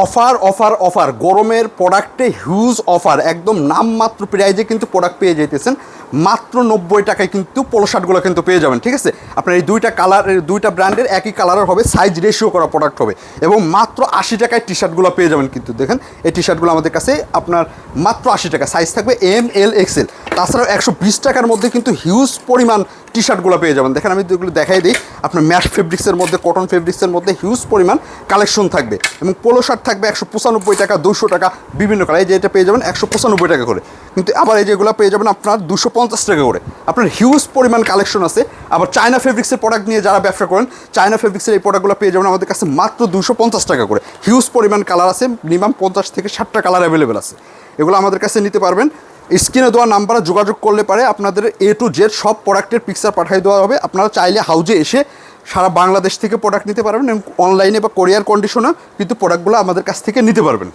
Offer offer offer. গরমের প্রোডাক্টে huge offer. একদম নামমাত্র প্রাইজে কিন্তু প্রোডাক্ট পেয়ে যেতেছেন মাত্র নব্বই টাকায় কিন্তু পোলো শার্টগুলো কিন্তু পেয়ে যাবেন, ঠিক আছে? আপনার এই দুইটা কালার দুইটা ব্র্যান্ডের একই কালারের হবে সাইজ রেশিও করা প্রোডাক্ট হবে। এবং মাত্র আশি টাকায় টি শার্টগুলো পেয়ে যাবেন কিন্তু দেখেন, এই টি শার্টগুলো আমাদের কাছে আপনার মাত্র আশি টাকা। সাইজ থাকবে এম এল এক্সেল তাছাড়াও একশো বিশ টাকার মধ্যে কিন্তু হিউজ পরিমাণ টি শার্টগুলো পেয়ে যাবেন। দেখেন, আমি যেগুলো দেখাই দিই। আপনার ম্যাশ ফেব্রিক্সের মধ্যে কটন ফেব্রিক্সের মধ্যে হিউজ পরিমাণ কালেকশন থাকবে। এবং পোলো শার্ট থাকবে একশো পঁচানব্বই টাকা দুশো টাকা, বিভিন্ন কালার। এই যে এটা পেয়ে যাবেন একশো পঁচানব্বই টাকা করে। কিন্তু আবার এই যেগুলো পেয়ে যাবেন আপনার দুশো পঞ্চাশ টাকা করে। আপনার হিউজ পরিমাণ কালেকশন আছে। আবার চায়না ফেব্রিক্সের প্রোডাক্ট নিয়ে যারা ব্যবসা করেন চায়না ফেব্রিক্সের এই প্রোডাক্টগুলো পেয়ে যাবেন আমাদের কাছে মাত্র দুশো পঞ্চাশ টাকা করে। হিউজ পরিমাণ কালার আছে মিনিমাম পঞ্চাশ থেকে ষাটটা কালার অ্যাভেলেবেল আছে। এগুলো আমাদের কাছে নিতে পারবেন। স্ক্রিনে দেওয়া নাম্বারে যোগাযোগ করলে পারে আপনাদের এ টু জেড সব প্রোডাক্টের পিকচার পাঠিয়ে দেওয়া হবে। আপনারা চাইলে হাউজে এসে সারা বাংলাদেশ থেকে প্রোডাক্ট নিতে পারবেন এবং অনলাইনে বা কোরিয়ার কন্ডিশনে কিন্তু প্রোডাক্টগুলো আমাদের কাছ থেকে নিতে পারবেন।